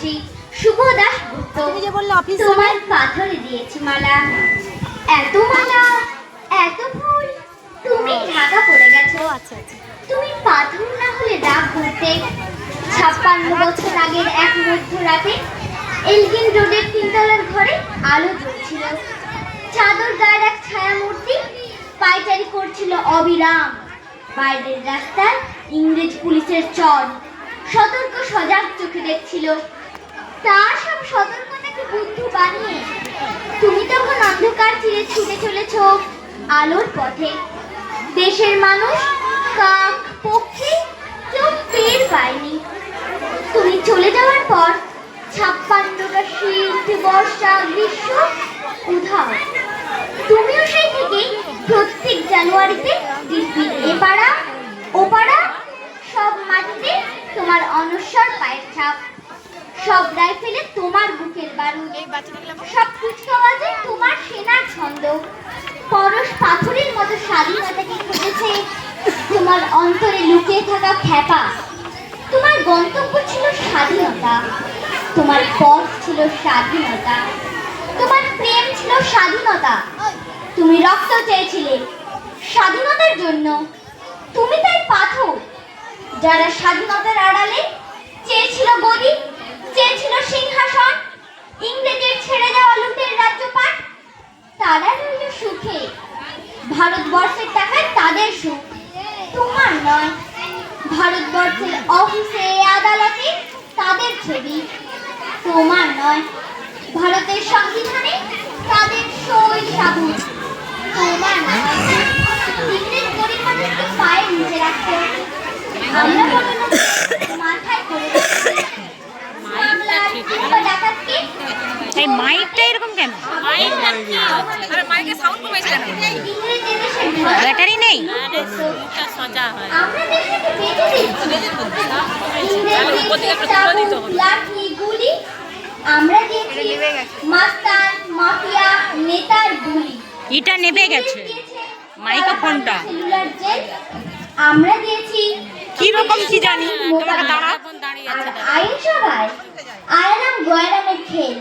বলছি শুভ দাস গুপ্ত তুমি যে বললে অফিস তোমার পাথরে দিয়েছি মালা। এত মালা এত ফুল তুমি ঢাকা পড়ে গেছো। আচ্ছা আচ্ছা। তুমি পাথর না হলে রাগ করতে ছাপ্পান্ন বছর আগের এক মধ্যরাতে এলগিন রোডের তিনতলার ঘরে আলো জ্বলছিল। চাদর গায়ের এক ছায়া মূর্তি পাইচারি করছিল অবিরাম। বাইরের রাস্তায় ইংরেজ পুলিশের চর। সতর্ক সজাগ চোখে দেখছিল তার সব সতর্কতাকে বুদ্ধু বানিয়ে? তুমি তখন অন্ধকার চিরে ছুটে চলেছ আলোর পথে। দেশের মানুষ, কাক, পক্ষী, কেউ টের পায়নি। তুমি চলে যাওয়ার পর ছাপ্পান্নটা শীত, বর্ষা, গ্রীষ্ম, উধাও। তুমিও সেই থেকে প্রত্যেক জানুয়ারিতে দিব্যির এ পাড়া ও পাড়া সব মাটিতে তোমার অনস্বর পায়ের ছাপ। সব তোমার বুকের বারুদ। সব কুচকাওয়াজে তোমার সেনার ছন্দ। পরশ পাথরের মতো স্বাধীনতাকে খুঁজেছে। তোমার অন্তরে লুকিয়ে থাকা খ্যাপা। তোমার গন্তব্য ছিল স্বাধীনতা। তোমার পথ ছিল স্বাধীনতা। তোমার প্রেম ছিল স্বাধীনতা। তুমি রক্ত চেয়েছিলে স্বাধীনতার জন্য। তুমি তাই পাথর। যারা স্বাধীনতার আড়ালে চেয়েছিল গদি চেয়েছিল সিংহাসন, ইংরেজের ছেড়ে যাওয়া লুটের রাজ্যপাট, তারা রইল সুখে। ভারতবর্ষের টাকায় তাদের সুখ। তোমার নয়। ভারতবর্ষের অফিসে আদালতে তাদের ছবি। তোমার নয়। ভারতের সংবিধানে তাদের সই সাবুত তোমার নয়। ইংরেজ গরিব মানুষকে পায়ের নিচে রাখতো। আমরা বড় লোক মাথায় করে রাখতো। মামলার কিংবা ডাকাতকে এই মাইকটা এরকম কেন মাইকটা কি হচ্ছে আরে মাইকে সাউন্ড কমেছে কেন ইংরেজ এদেশের ভয় ব্যাটারি নেই আরে সুইচটা সোজা হয় আমরা দেশটাকে বেঁচে দিচ্ছি ইংরেজির মধ্যে সাউন্ড কমেছে তাহলে উপর থেকে একটা তুলে দিতে হবে লাঠি গুলি আমরা দিয়েছি মাস্তান মাফিয়া নেতার গুলি এটা নেবে গেছে। মাইক্রোফোনটা। আমরা দিয়েছি কি রকম কি জানি? তোমাকে দাঁড়া এখন দাঁড়িয়ে আছে। আইন সভায় আয়ারাম গয়রামের খেল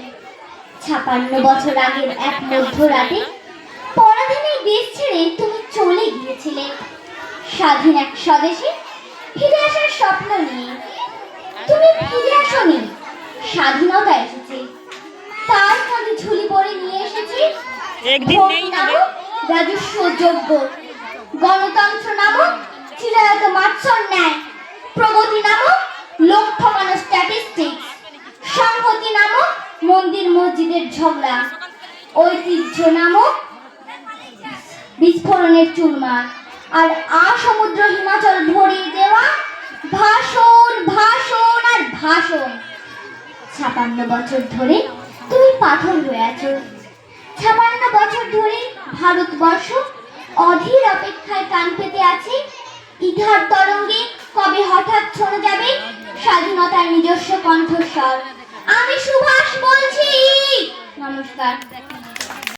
ছাপান্ন বছর আগের এক মধ্যরাতে পরাধীনের দেশ ছেড়ে তুমি চলে গিয়েছিলে। স্বাধীন এক স্বদেশে ফিরে আসার স্বপ্ন নিয়ে। তুমি ফিরে আসনি স্বাধীনতা এসেছে। তার কাঁধে ঝুলি পরে নিয়ে এসেছি একদিন নেই রাজস্ব যোগ্য গণতন্ত্র নামক চিরায়ত মাৎসর ন্যায়। প্রগতি নামক লোক ঠকানো স্ট্যাটিস্টিক্স সংহতি নামক মন্দির মসজিদের ঝগড়া, ঐতিহ্য নামক বিস্ফোরণের চুরমার। আর আসমুদ্র হিমাচল ভরিয়ে দেওয়া ভাষণ ভাষণ আর ভাষণ। ছাপান্ন বছর ধরে তুমি পাথর হয়ে আছো। ছাপান্ন বছর ধরে ভারতবর্ষ অধীর অপেক্ষায় কান পেতে আছে। ইথার তরঙ্গে কবে হঠাৎ শোনা যাবে স্বাধীনতার নিজস্ব কণ্ঠস্বর? আমি সুভাষ বলছি। নমস্কার।